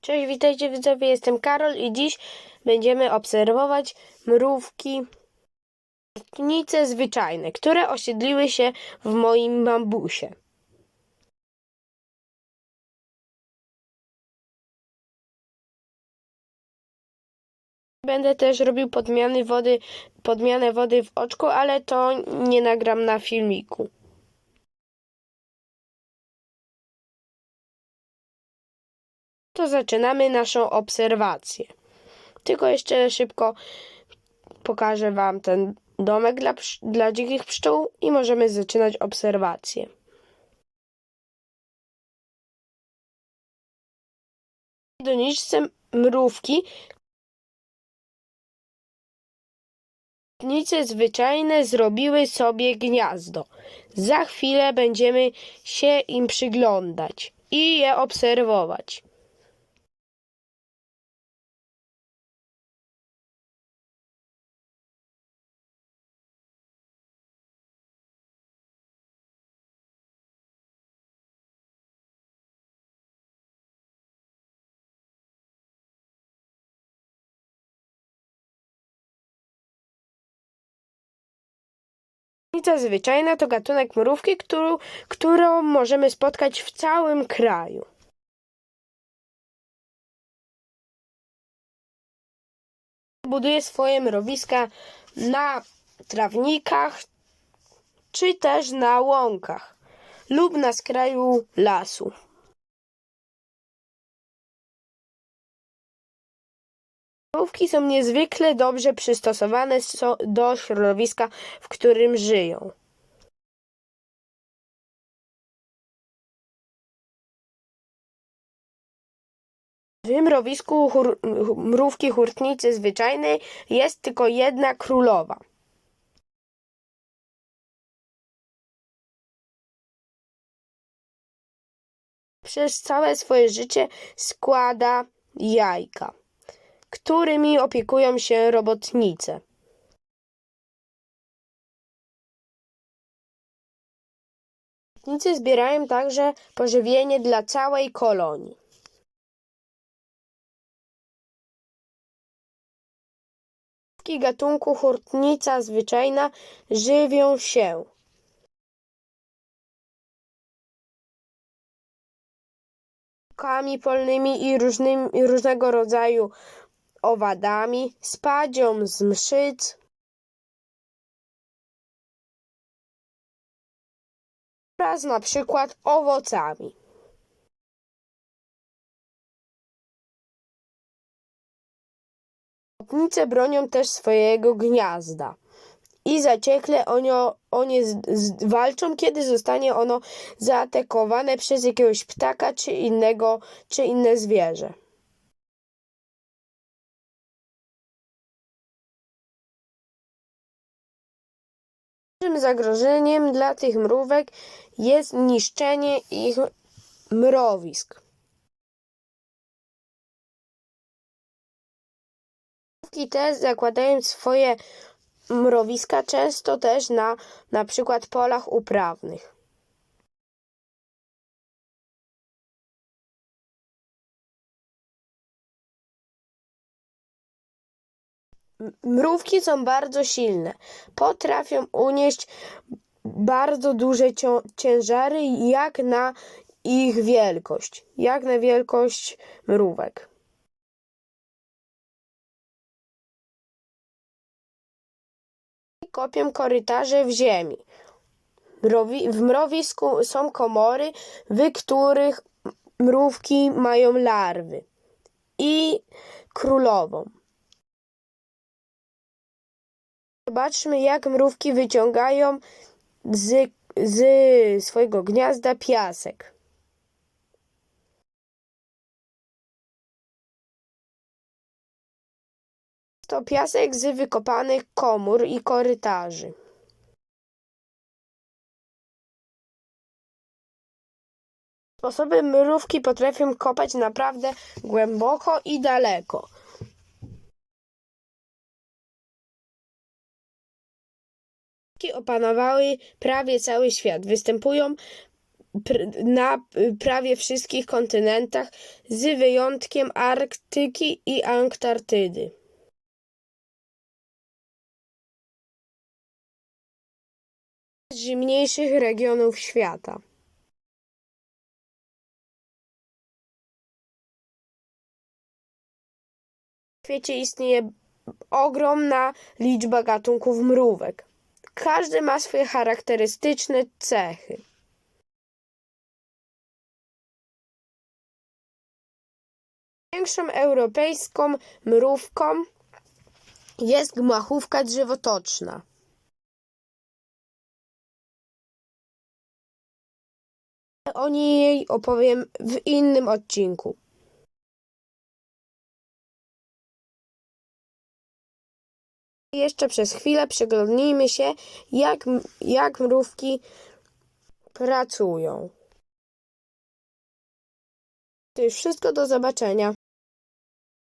Cześć, witajcie widzowie, jestem Karol i dziś będziemy obserwować mrówki tnice zwyczajne, które osiedliły się w moim bambusie. Będę też robił podmiany wody, podmianę wody w oczku, ale to nie nagram na filmiku. To zaczynamy naszą obserwację. Tylko jeszcze szybko pokażę Wam ten domek dla, dla dzikich pszczół i możemy zaczynać obserwację. W doniczce mrówki Pszenice zwyczajne zrobiły sobie gniazdo. Za chwilę będziemy się im przyglądać i je obserwować. Pszenica zwyczajna to gatunek mrówki, którą, którą możemy spotkać w całym kraju. Buduje swoje mrowiska na trawnikach czy też na łąkach lub na skraju lasu. Mrówki są niezwykle dobrze przystosowane so- do środowiska, w którym żyją. W mrowisku chór- mrówki hurtnicy zwyczajnej jest tylko jedna królowa. Przez całe swoje życie składa jajka, którymi opiekują się robotnice. Robotnicy zbierają także pożywienie dla całej kolonii. Gatunku hurtnica zwyczajna żywią się kami polnymi i różnymi, i różnego rodzaju owadami, spadzią z mszyc oraz na przykład owocami. Ochotnice bronią też swojego gniazda i zaciekle onio, o nie z, z, walczą, kiedy zostanie ono zaatakowane przez jakiegoś ptaka czy innego, czy inne zwierzę. Dużym zagrożeniem dla tych mrówek jest niszczenie ich mrowisk. Mrówki te zakładają swoje mrowiska często też na na przykład polach uprawnych. Mrówki są bardzo silne. Potrafią unieść bardzo duże ciężary jak na ich wielkość, jak na wielkość mrówek. kopią korytarze w ziemi. W mrowisku są komory, w których mrówki mają larwy i królową. Zobaczmy, jak mrówki wyciągają z, z swojego gniazda piasek. To piasek z wykopanych komór i korytarzy. Sposoby mrówki potrafią kopać naprawdę głęboko i daleko. Mrówki opanowały prawie cały świat. Występują pr- na prawie wszystkich kontynentach, z wyjątkiem Arktyki i Antarktydy. Zimniejszych regionów świata. W świecie istnieje ogromna liczba gatunków mrówek. Każdy ma swoje charakterystyczne cechy. Największą europejską mrówką jest gmachówka drzewotoczna. O niej opowiem w innym odcinku. Jeszcze przez chwilę przyglądnijmy się, jak, jak mrówki pracują. To już wszystko, do zobaczenia.